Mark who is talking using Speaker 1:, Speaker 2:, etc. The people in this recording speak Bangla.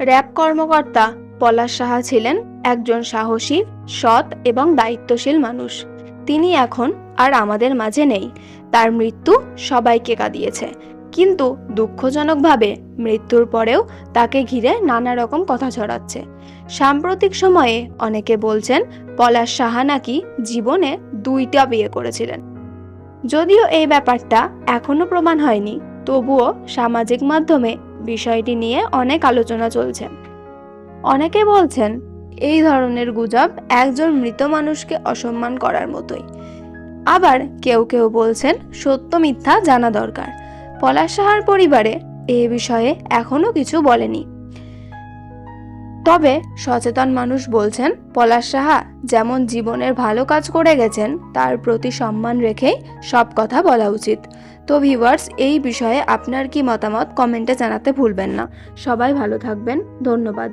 Speaker 1: র্যাব কর্মকর্তা পলাশ সাহা ছিলেন একজন সাহসী, সৎ এবং দায়িত্বশীল মানুষ। তিনি এখন আর আমাদের মাঝে নেই। তার মৃত্যু সবাইকে কাঁদিয়েছে। কিন্তু দুঃখজনকভাবে মৃত্যুর পরেও তাকে ঘিরে নানা রকম কথা ছড়াচ্ছে। সাম্প্রতিক সময়ে অনেকে বলছেন পলাশ সাহা নাকি জীবনে দুইটা বিয়ে করেছিলেন। যদিও এই ব্যাপারটা এখনও প্রমাণ হয়নি, তবুও সামাজিক মাধ্যমে বিষয়টি নিয়ে অনেক আলোচনা চলছে। অনেকে বলছেন, এই ধরনের গুজব একজন মৃত মানুষকে অসম্মান করার মতোই। আবার কেউ কেউ বলছেন, সত্য মিথ্যা জানা দরকার। পলাশ সাহার পরিবারে এ বিষয়ে এখনও কিছু বলেনি। তবে সচেতন মানুষ বলছেন, পলাশ সাহা যেমন জীবনের ভালো কাজ করে গেছেন, তার প্রতি সম্মান রেখেই সব কথা বলা উচিত। তো ভিউয়ার্স এই বিষয়ে আপনার কি মতামত? কমেন্টে জানাতে ভুলবেন না। সবাই ভালো থাকবেন। ধন্যবাদ।